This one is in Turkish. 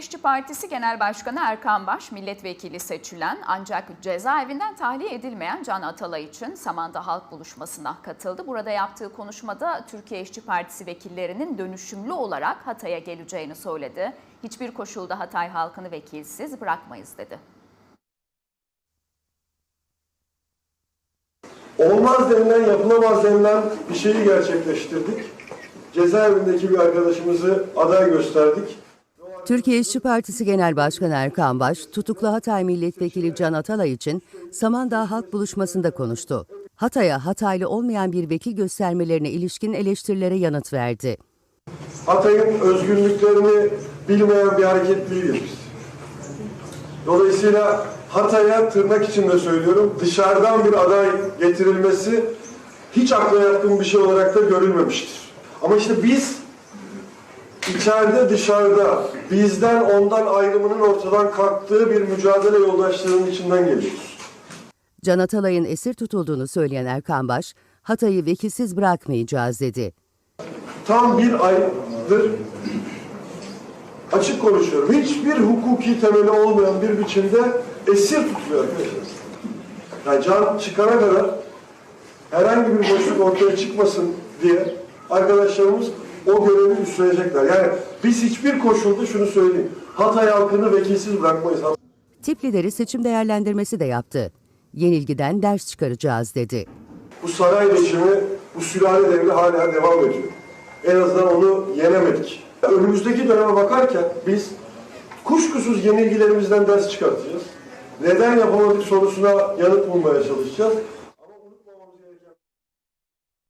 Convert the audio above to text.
İşçi Partisi Genel Başkanı Erkan Baş milletvekili seçilen ancak cezaevinden tahliye edilmeyen Can Atalay için Samandağ Halk Buluşması'na katıldı. Burada yaptığı konuşmada Türkiye İşçi Partisi vekillerinin dönüşümlü olarak Hatay'a geleceğini söyledi. Hiçbir koşulda Hatay halkını vekilsiz bırakmayız dedi. Olmaz denilen, yapılamaz denilen bir şeyi gerçekleştirdik. Cezaevindeki bir arkadaşımızı aday gösterdik. Türkiye İşçi Partisi Genel Başkanı Erkan Baş, tutuklu Hatay Milletvekili Can Atalay için Samandağ Halk Buluşması'nda konuştu. Hatay'a Hataylı olmayan bir vekil göstermelerine ilişkin eleştirilere yanıt verdi. Hatay'ın özgürlüklerini bilmeyen bir hareket değiliz. Dolayısıyla Hatay'a tırnak içinde söylüyorum dışarıdan bir aday getirilmesi hiç akla yatkın bir şey olarak da görülmemiştir. Ama işte biz içeride dışarıda bizden ondan ayrımının ortadan kalktığı bir mücadele yoldaşlığının içinden geliyoruz. Can Atalay'ın esir tutulduğunu söyleyen Erkan Baş, Hatay'ı vekilsiz bırakmayacağız dedi. Tam bir aydır açık konuşuyorum. Hiçbir hukuki temeli olmayan bir biçimde esir tutuluyor arkadaşlar. Yani can çıkana kadar herhangi bir boşluk ortaya çıkmasın diye arkadaşlarımız o görevi üstlenecekler. Yani biz hiçbir koşulda şunu söyleyeyim. Hatay halkını vekilsiz bırakmayız. Tip lideri seçim değerlendirmesi de yaptı. Yenilgiden ders çıkaracağız dedi. Bu saray rejimi, bu sülale devri hala devam ediyor. En azından onu yenemedik. Önümüzdeki döneme bakarken biz kuşkusuz yenilgilerimizden ders çıkartacağız. Neden yapamadık sorusuna yanıt bulmaya çalışacağız.